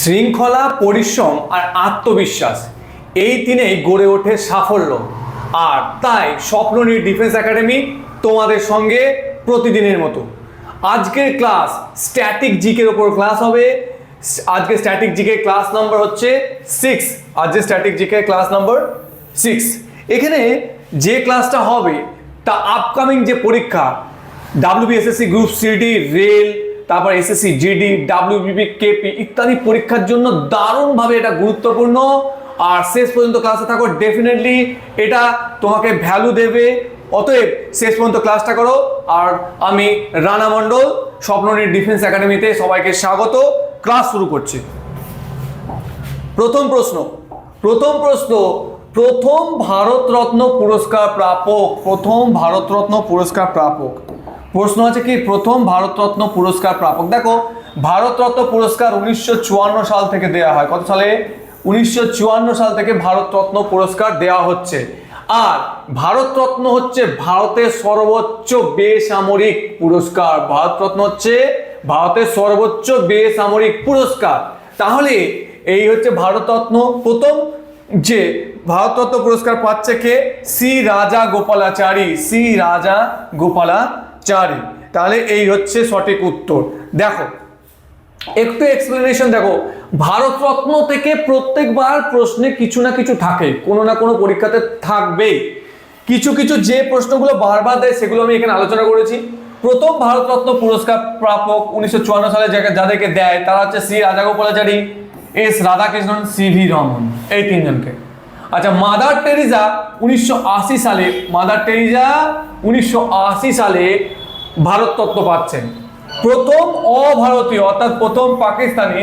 শৃঙ্খলা, পরিশ্রম আর আত্মবিশ্বাস, এই তিনেই গড়ে ওঠে সাফল্য। আর তাই স্বপ্ননীর ডিফেন্স একাডেমি তোমাদের সঙ্গে প্রতিদিনের মতো। আজকের ক্লাস স্ট্যাটিক জিকের ওপর ক্লাস হবে। আজকে স্ট্যাটিক জিকে ক্লাস নাম্বার হচ্ছে সিক্স। আজকে static GK class number six. এখানে যে ক্লাসটা হবে, তা আপকামিং যে পরীক্ষা, ডাব্লিউবিএসএসসি গ্রুপ সিডি রেল তারপর এসএসসি জিডি ডাব্লিউবিপি কেপি ইত্যাদি পরীক্ষার জন্য দারুণভাবে এটা গুরুত্বপূর্ণ। আর শেষ পর্যন্ত ক্লাসে থাকো ডেফিনেটলি এটা তোমাকে ভ্যালু দেবে। অতএব শেষ পর্যন্ত ক্লাসটা করো। আর আমি রানা মণ্ডল স্বপ্ননীর ডিফেন্স একাডেমিতে সবাইকে স্বাগত। ক্লাস শুরু করছি। প্রথম প্রশ্ন প্রথম প্রশ্ন, প্রথম ভারতরত্ন পুরস্কার প্রাপক, প্রথম ভারতরত্ন পুরস্কার প্রাপক। প্রশ্ন আছে কি, প্রথম ভারতরত্ন পুরস্কার প্রাপক? দেখো, ভারতরত্ন পুরস্কার উনিশশো চুয়ান্ন সাল থেকে দেওয়া হয়। কত সালে? উনিশশো চুয়ান্ন সাল থেকে ভারতরত্ন পুরস্কার দেওয়া হচ্ছে। আর ভারতরত্ন হচ্ছে ভারতের সর্বোচ্চ বেসামরিক পুরস্কার। ভারতরত্ন হচ্ছে ভারতের সর্বোচ্চ বেসামরিক পুরস্কার। তাহলে এই হচ্ছে ভারতরত্ন। প্রথম যে ভারতরত্ন পুরস্কার পাচ্ছে কে? সি রাজা গোপালাচারী। সি রাজা গোপালাচারী তাহলে এই হচ্ছে সঠিক উত্তর। দেখো, একটু এক্সপ্লেনেশন দেখো। ভারতরত্ন থেকে প্রত্যেকবার প্রশ্নে কিছু না কিছু থাকে, কোনো না কোনো পরীক্ষাতে থাকবেই। কিছু কিছু যে প্রশ্নগুলো বারবার দেয়, সেগুলো আমি এখানে আলোচনা করেছি। প্রথম ভারতরত্ন পুরস্কার প্রাপক উনিশশো চুয়ান্ন সালে যাকে যাদেরকে দেয়, তারা হচ্ছে C Rajagopalachari, S Radhakrishnan, C V Raman, এই তিনজনকে। আচ্ছা মাদার টেরিজা উনিশশো সালে, মাদার টেরিজা উনিশশো সালে ভারতরত্ন পাচ্ছেন। প্রথম অভারতীয়, অর্থাৎ প্রথম পাকিস্তানি,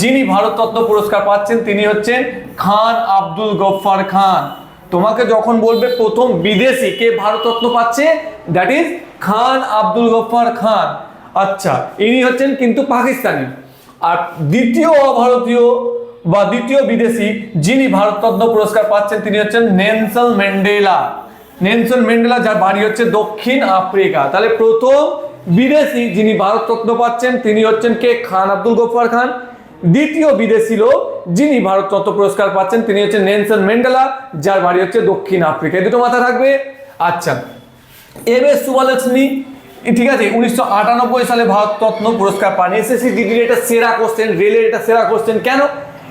যিনি ভারতরত্ন পুরস্কার পাচ্ছেন, তিনি হচ্ছেন খান আব্দুল গফফার খান। তোমাকে যখন বলবে প্রথম বিদেশি কে ভারতরত্ন পাচ্ছে দ্যাট ইজ খান আব্দুল গফফার খান। আচ্ছা ইনি হচ্ছেন কিন্তু পাকিস্তানি। আর দ্বিতীয় অভারতীয় বা দ্বিতীয় বিদেশি যিনি ভারতরত্ন পুরস্কার পাচ্ছেন, তিনি হচ্ছেন নেলসন ম্যান্ডেলা। নেলসন ম্যান্ডেলা, যার বাড়ি হচ্ছে দক্ষিণ আফ্রিকা। তাহলে প্রথম বিদেশি যিনি ভারতরত্ন পাচ্ছেন, তিনি হচ্ছেন কে? খান আব্দুল গফফার খান। দ্বিতীয় বিদেশি লোক যিনি ভারতরত্ন পুরস্কার পাচ্ছেন, তিনি হচ্ছেন নেনসন ম্যান্ডেলা, যার বাড়ি হচ্ছে দক্ষিণ আফ্রিকা। দুটো মাথা থাকবে? আচ্ছা। এম এস সুবালক্ষ্মী ঠিক আছে, উনিশশো আটানব্বই সালে ভারতরত্ন পুরস্কার পান। এসএসসি ডিগ্রির এটা সেরা কোশ্চেন রেলের এটা সেরা কোশ্চেন কেন?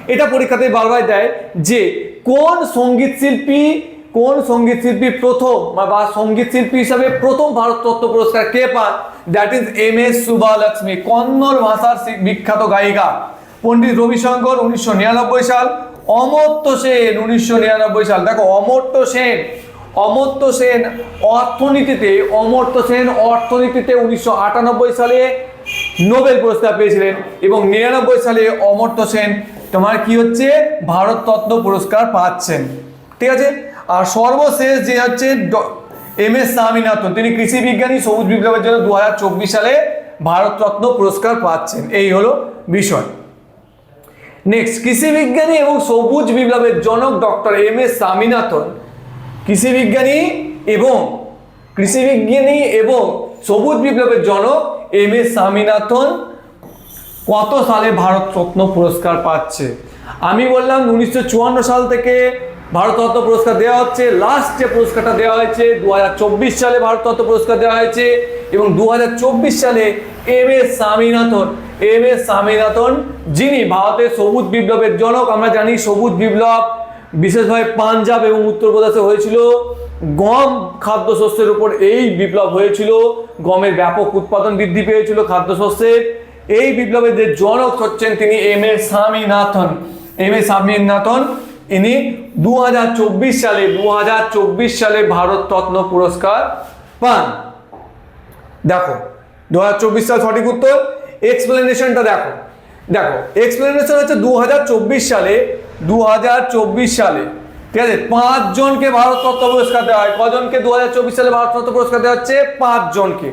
এটা পরীক্ষাতে বারবার দেয় যে কোন সংগীত শিল্পী, কোন সংগীত শিল্পী প্রথম বা- সংগীত শিল্পী হিসাবে প্রথম ভারতরত্ন পুরস্কার কে পান? That is M S Subbulakshmi Kannada ভাষার বিখ্যাত গায়িকা। পণ্ডিত রবিশঙ্কর, উনিশশো নিরানব্বই সাল। অমর্ত্য সেন, উনিশশো নিরানব্বই সাল। দেখো, অমর্ত্য সেন অমর্ত্য সেন অর্থনীতিতে, অমর্ত্য সেন অর্থনীতিতে উনিশশো আটানব্বই সালে নোবেল পুরস্কার পেয়েছিলেন এবং নিরানব্বই সালে অমর্ত্য সেন তোমার কি হচ্ছে? ভারতরত্ন পুরস্কার পাচ্ছেন। ঠিক আছে? আর সর্বশেষ যে হচ্ছে এম এস স্বামীনাথন, তিনি কৃষি বিজ্ঞানী সবুজ বিপ্লবের জন্য দু হাজার চব্বিশ সালে ভারতরত্ন পুরস্কার পাচ্ছেন। এই হলো বিষয়। নেক্সট কৃষি বিজ্ঞানী এবং সবুজ বিপ্লবের জনক ডক্টর এম এস স্বামীনাথন। কৃষি বিজ্ঞানী এবং কৃষি বিজ্ঞানী এবং সবুজ বিপ্লবের জনক এম এস স্বামীনাথন কত সালে ভারতরত্ন পুরস্কার পাচ্ছে? আমি বললাম উনিশশো চুয়ান্ন সাল থেকে ভারতরত্ন পুরস্কার দেওয়া হচ্ছে। লাস্ট যে পুরস্কারটা দেওয়া হয়েছে দু হাজার চব্বিশ সালে ভারতরত্ন পুরস্কার দেওয়া হয়েছে এবং দু হাজার চব্বিশ সালে M S Swaminathan, M S Swaminathan যিনি ভারতের সবুজ বিপ্লবের জনক। আমরা জানি সবুজ বিপ্লব বিশেষভাবে পাঞ্জাব এবং উত্তরপ্রদেশে হয়েছিল। গম খাদ্যশস্যের উপর এই বিপ্লব হয়েছিল। গমের ব্যাপক উৎপাদন বৃদ্ধি পেয়েছিল খাদ্যশস্যের। এই বিপ্লবের যে জনক হচ্ছেন তিনি M A Swaminathan. M A Swaminathan, ইনি দু হাজার চব্বিশ সালে দু হাজার চব্বিশ সালে ভারতরত্ন পুরস্কার পান। দেখো দু সাল সঠিক উত্তর? এক্সপ্লেনেশনটা দেখো। দেখো এক্সপ্লেনেশন হচ্ছে দু হাজার চব্বিশ সালে দু হাজার চব্বিশ সালে। ঠিক আছে? পাঁচজনকে ভারতরত্ন পুরস্কার দেওয়া হয়। কজনকে? দু সালে ভারতরত্ন পুরস্কার দেওয়া হচ্ছে পাঁচজনকে।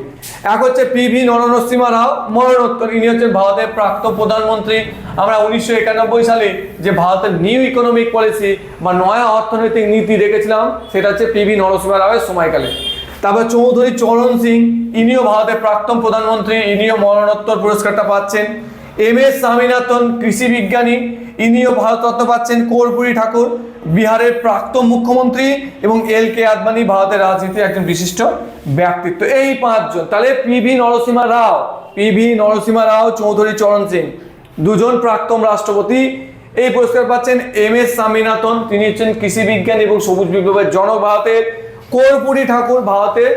এক হচ্ছে পি ভি নরনসীমা রাও, মরণোত্তর, ইনি হচ্ছেন ভারতের প্রাক্তন প্রধানমন্ত্রী। আমরা উনিশশো একানব্বই সালে যে ভারতের নিউ ইকোনমিক পলিসি বা নয়া অর্থনৈতিক নীতি দেখেছিলাম, সেটা হচ্ছে পি ভি নরসীমা রাওয়ের সময়কালে। তারপর চৌধুরী চরণ সিং, ইনিও ভারতের প্রাক্তন প্রধানমন্ত্রী, ইনিও মরণোত্তর পুরস্কারটা পাচ্ছেন। এম এস স্বামীনাথন, কৃষি বিজ্ঞানী, ইনিও ভারতরত্ন পাচ্ছেন। কর্পূরী ঠাকুর বিহারের প্রাক্তন মুখ্যমন্ত্রী এবং এল কে আদবানি ভারতের রাজনীতির একজন বিশিষ্ট ব্যক্তিত্ব। এই পাঁচজন। তাহলে P V Narasimha Rao, P V Narasimha Rao, Chaudhary Charan Singh, দুজন প্রাক্তন রাষ্ট্রপতি। এই পুরস্কার পাচ্ছেন এম এস স্বামীনাথন। তিনি হচ্ছেন কৃষি বিজ্ঞান এবং সবুজ বিপ্লবের জনক ভারতের কর্পূরী ঠাকুর ভারতের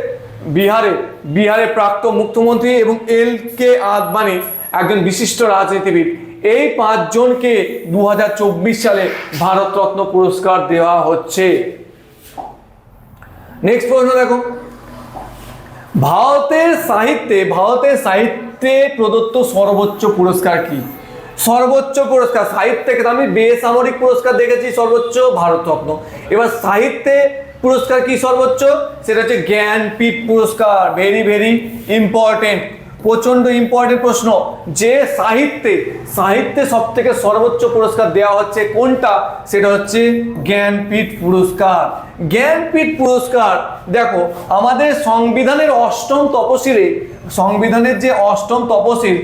বিহারে, বিহারের প্রাক্তন মুখ্যমন্ত্রী এবং এল কে আদবানি একজন বিশিষ্ট রাজনীতিবিদ। এই পাঁচজনকে দু হাজার চব্বিশ সালে ভারতরত্ন পুরস্কার দেওয়া হচ্ছে। নেক্সট প্রশ্ন দেখো। ভারতের সাহিত্যে ভারতের সাহিত্যে প্রদত্ত সর্বোচ্চ পুরস্কার কি? সর্বোচ্চ পুরস্কার, সাহিত্যে আমি বেসামরিক পুরস্কার দেখেছি, সর্বোচ্চ ভারতরত্ন। এবার সাহিত্যে পুরস্কার কি সর্বোচ্চ? সেটা হচ্ছে জ্ঞানপীঠ পুরস্কার ভেরি ভেরি ইম্পর্টেন্ট প্রচণ্ড ইম্পর্টেন্ট প্রশ্ন। যে সাহিত্যে সাহিত্যে সব থেকে সর্বোচ্চ পুরস্কার দেওয়া হচ্ছে কোনটা? সেটা হচ্ছে জ্ঞানপীঠ পুরস্কার। জ্ঞানপীঠ পুরস্কার, দেখো, আমাদের সংবিধানের অষ্টম তপশিলে, সংবিধানের যে অষ্টম তপশিল,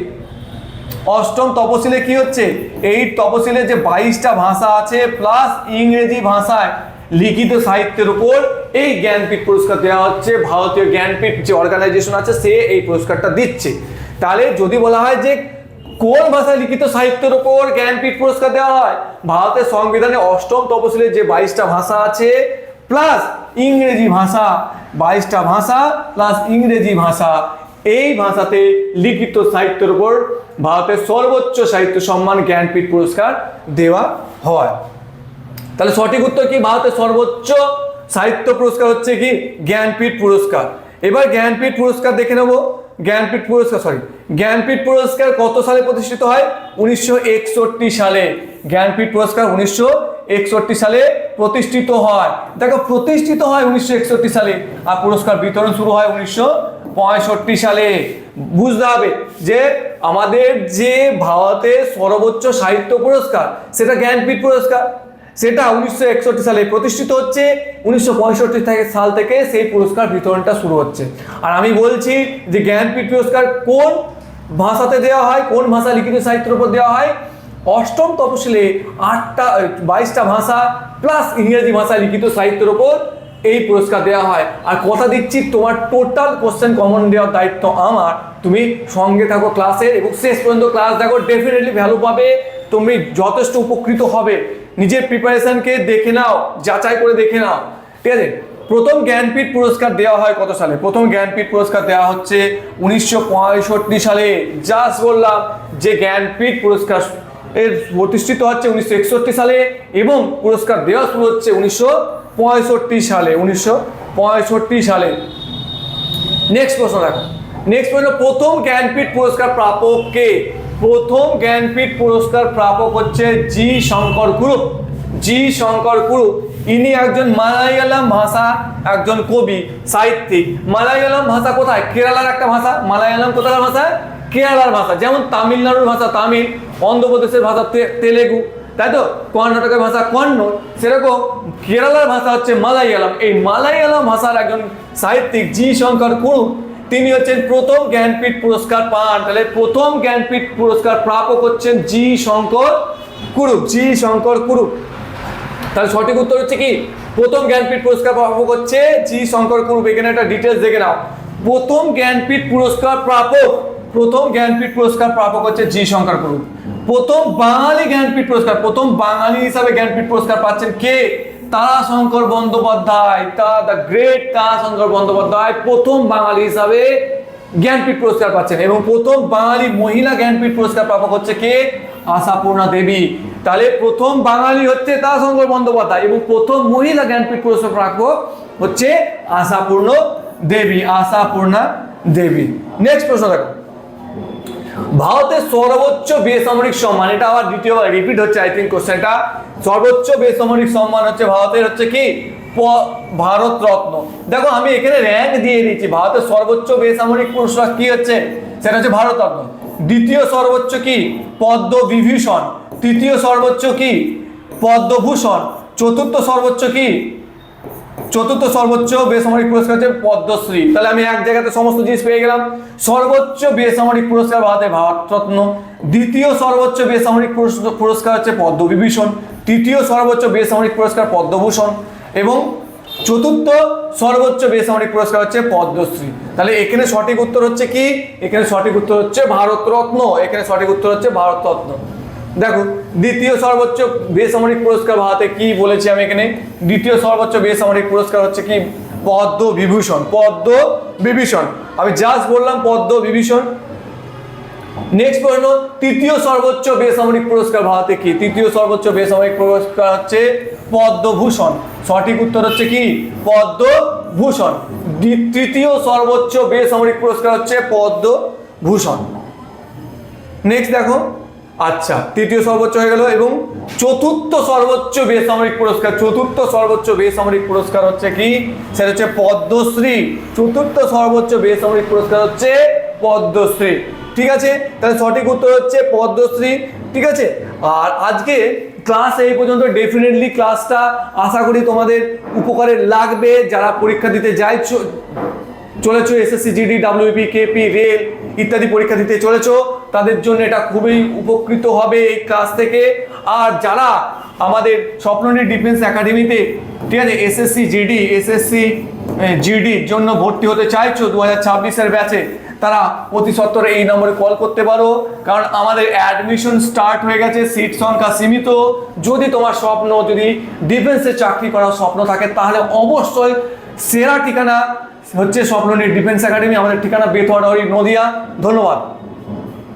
অষ্টম তপশিলে কি হচ্ছে? এই তপশিলে যে বাইশটা ভাষা আছে প্লাস ইংরেজি ভাষায় লিখিত সাহিত্যের উপর এই জ্ঞানপীঠ পুরস্কার দেওয়া হচ্ছে, ভারতীয় জ্ঞানপীঠ যে অর্গানাইজেশন আছে, সে এই পুরস্কারটা দিচ্ছে। তাহলে যদি বলা হয় যে কোন ভাষায় লিখিত সাহিত্যের উপর জ্ঞানপীঠ পুরস্কার দেওয়া হয়? ভারতের সংবিধানে অষ্টম তপশিলে যে বাইশটা ভাষা আছে প্লাস ইংরেজি ভাষা, বাইশটা ভাষা প্লাস ইংরেজি ভাষা, এই ভাষাতে লিখিত সাহিত্যের উপর ভারতের সর্বোচ্চ সাহিত্য সম্মান জ্ঞানপীঠ পুরস্কার দেওয়া হয়। তাহলে সঠিক উত্তর কি? ভারতের সর্বোচ্চ সাহিত্য পুরস্কার হচ্ছে কি? জ্ঞানপীঠ পুরস্কার। এবার জ্ঞানপীঠ পুরস্কার দেখে নেব। জ্ঞানপীঠ পুরস্কার সরি জ্ঞানপীঠ পুরস্কার কত সালে প্রতিষ্ঠিত হয়? উনিশশো একষট্টি সালে। জ্ঞানপীঠ পুরস্কার উনিশশো একষট্টি সালে প্রতিষ্ঠিত হয়। দেখো, প্রতিষ্ঠিত হয় উনিশশো একষট্টি সালে, আর পুরস্কার বিতরণ শুরু হয় উনিশশো পঁয়ষট্টি সালে। বুঝতে হবে যে আমাদের যে ভারতের সর্বোচ্চ সাহিত্য পুরস্কার, সেটা জ্ঞানপীঠ পুরস্কার। সেটা উনিশশো একষট্টি সালে প্রতিষ্ঠিত হচ্ছে, উনিশশো পঁয়ষট্টি থেকে সাল থেকে সেই পুরস্কার বিতরণটা শুরু হচ্ছে। আর আমি বলছি যে জ্ঞানপীঠ পুরস্কার কোন ভাষাতে দেওয়া হয়, কোন ভাষা লিখিত সাহিত্যের উপর দেওয়া হয়? অষ্টম তপশিলে আটটা, বাইশটা ভাষা প্লাস ইংরেজি ভাষা লিখিত সাহিত্যের উপর এই পুরস্কার দেওয়া হয়। আর কথা দিচ্ছি, তোমার টোটাল কোশ্চেন কমন দেওয়ার দায়িত্ব আমার। তুমি সঙ্গে থাকো ক্লাসের এবং শেষ পর্যন্ত ক্লাস দেখো ডেফিনেটলি ভ্যালু পাবে। তুমি যথেষ্ট উপকৃত হবে। নিজের প্রিপারেশনকে দেখে নাও, যাচাই করে দেখে নাও। ঠিক আছে? প্রথম জ্ঞানপীঠ পুরস্কার দেওয়া হয় কত সালে? প্রথম জ্ঞানপীঠ পুরস্কার দেওয়া হচ্ছে উনিশশো পঁয়ষট্টি সালে। জাস্ট বললাম যে জ্ঞানপীঠ পুরস্কার এর প্রতিষ্ঠিত হচ্ছে উনিশশো একষট্টি সালে এবং পুরস্কার দেওয়া শুরু হচ্ছে উনিশশো পঁয়ষট্টি সালে, উনিশশো পঁয়ষট্টি সালে। নেক্সট প্রশ্ন দেখো। নেক্সট প্রশ্ন, প্রথম জ্ঞানপীঠ পুরস্কার প্রাপক কে? প্রথম জ্ঞানপীঠ পুরস্কার প্রাপক হচ্ছে জি শঙ্কর কুরুপ জি শঙ্কর কুরুপ ইনি একজন মালায়ালাম ভাষা, একজন কবি, সাহিত্যিক। মালায়ালাম ভাষা কোথায়? কেরালার একটা ভাষা। মালায়ালাম কোথাকার ভাষা? কেরালার ভাষা। যেমন তামিলনাড়ুর ভাষা তামিল, অন্ধ্রপ্রদেশের ভাষা তেলেগু। তাই তো? কর্ণাটকের ভাষা কন্নড়। সেরকম কেরালার ভাষা হচ্ছে মালায়ালাম। এই মালায়ালাম ভাষার একজন সাহিত্যিক জি শঙ্কর কুরুপ তিনি হচ্ছেন প্রথম জ্ঞানপীঠ পুরস্কার পান। তাহলে প্রথম জ্ঞানপীঠ পুরস্কার প্রাপক হচ্ছেন জি শঙ্কর কুরুপ, জি শঙ্কর কুরুপ। তাহলে সঠিক উত্তর হচ্ছে কি? প্রথম জ্ঞানপীঠ পুরস্কার প্রাপক হচ্ছে জি শঙ্কর কুরুপ। এখানে একটা ডিটেলস দেখে নাও। প্রথম জ্ঞানপীঠ পুরস্কার প্রাপক, প্রথম জ্ঞানপীঠ পুরস্কার প্রাপক হচ্ছে জি শঙ্কর কুরুপ। প্রথম বাঙালি জ্ঞানপীঠ পুরস্কার, প্রথম বাঙালি হিসাবে জ্ঞানপীঠ পুরস্কার পাচ্ছেন কে? তারাশঙ্কর বন্দ্যোপাধ্যায়, তা দ্য গ্রেট তারাশঙ্কর বন্দ্যোপাধ্যায় প্রথম বাঙালি হিসাবে জ্ঞানপীঠ পুরস্কার পাচ্ছেন এবং প্রথম বাঙালি মহিলা জ্ঞানপীঠ পুরস্কার প্রাপক হচ্ছে কে? আশাপূর্ণা দেবী। তাহলে প্রথম বাঙালি হচ্ছে তারাশঙ্কর বন্দ্যোপাধ্যায় এবং প্রথম মহিলা জ্ঞানপীঠ পুরস্কার প্রাপক হচ্ছে আশাপূর্ণ দেবী, আশাপূর্ণা দেবী। নেক্সট প্রশ্ন দেখো। ভারতের সর্বোচ্চ বেসামরিক সম্মান, এটা আবার দ্বিতীয়বার রিপিট হচ্ছে আই থিঙ্ক কোশ্চেনটা সর্বোচ্চ বেসামরিক সম্মান হচ্ছে ভারতের হচ্ছে কি? ভারত রত্ন। দেখো, আমি এখানে র্যাঙ্ক দিয়ে দিচ্ছি, ভারতের সর্বোচ্চ বেসামরিক পুরস্কার কি হচ্ছে? সেটা হচ্ছে ভারত রত্ন। দ্বিতীয় সর্বোচ্চ কি? পদ্ম বিভূষণ তৃতীয় সর্বোচ্চ কি? পদ্মভূষণ। চতুর্থ সর্বোচ্চ কি? চতুর্থ সর্বোচ্চ বেসামরিক পুরস্কার হচ্ছে পদ্মশ্রী। তাহলে আমি এক জায়গাতে সমস্ত জিনিস পেয়ে গেলাম। সর্বোচ্চ বেসামরিক পুরস্কার ভারতে ভারতরত্ন। দ্বিতীয় সর্বোচ্চ বেসামরিক পুরস্কার হচ্ছে পদ্মবিভূষণ। তৃতীয় সর্বোচ্চ বেসামরিক পুরস্কার পদ্মভূষণ। এবং চতুর্থ সর্বোচ্চ বেসামরিক পুরস্কার হচ্ছে পদ্মশ্রী। তাহলে এখানে সঠিক উত্তর হচ্ছে কি? এখানে সঠিক উত্তর হচ্ছে ভারতরত্ন। এখানে সঠিক উত্তর হচ্ছে ভারতরত্ন। দেখো, দ্বিতীয় সর্বোচ্চ বেসামরিক পুরস্কার ভারতে কি বলেছি আমি এখানে? দ্বিতীয় সর্বোচ্চ বেসামরিক পুরস্কার হচ্ছে কি? পদ্ম বিভূষণ পদ্ম বিভূষণ। আমি জাস্ট বললাম পদ্ম বিভূষণ। নেক্সট প্রশ্ন, তৃতীয় সর্বোচ্চ বেসামরিক পুরস্কার ভারতে কি? তৃতীয় সর্বোচ্চ বেসামরিক পুরস্কার হচ্ছে পদ্মভূষণ। সঠিক উত্তর হচ্ছে কি? পদ্মভূষণ। তৃতীয় সর্বোচ্চ বেসামরিক পুরস্কার হচ্ছে পদ্মভূষণ। নেক্সট দেখো। আচ্ছা তৃতীয় সর্বোচ্চ হয়ে গেল এবং চতুর্থ সর্বোচ্চ বেসামরিক পুরস্কার। চতুর্থ সর্বোচ্চ বেসামরিক পুরস্কার হচ্ছে কি? সেটা হচ্ছে পদ্মশ্রী। চতুর্থ সর্বোচ্চ বেসামরিক পুরস্কার হচ্ছে পদ্মশ্রী। ঠিক আছে? তাহলে সঠিক উত্তর হচ্ছে পদ্মশ্রী। ঠিক আছে? আর আজকে ক্লাস এই পর্যন্ত ডেফিনেটলি ক্লাসটা আশা করি তোমাদের উপকারে লাগবে। যারা পরীক্ষা দিতে যায় চলেছো SSC GD WP KP rail ইত্যাদি পরীক্ষা দিতে চলেছো, তাদের জন্য এটা খুবই উপকৃত হবে এই ক্লাস থেকে। আর যারা আমাদের স্বপ্ননী ডিফেন্স একাডেমিতে ঠিক আছে এসএসসি জিডি এসএসসি জিডির জন্য ভর্তি হতে চাইছো দু হাজার ছাব্বিশের ব্যাচে তারা অতি সত্তরে এই নম্বরে কল করতে পারো। কারণ আমাদের অ্যাডমিশন স্টার্ট হয়ে গেছে সিট সংখ্যা সীমিত। যদি তোমার স্বপ্ন, যদি ডিফেন্সে চাকরি করার স্বপ্ন থাকে, তাহলে অবশ্যই সেরা ঠিকানা হচ্ছে স্বপ্ননীর ডিফেন্স একাডেমি আমাদের ঠিকানা বেথুয়াডাহরি নদিয়া। ধন্যবাদ।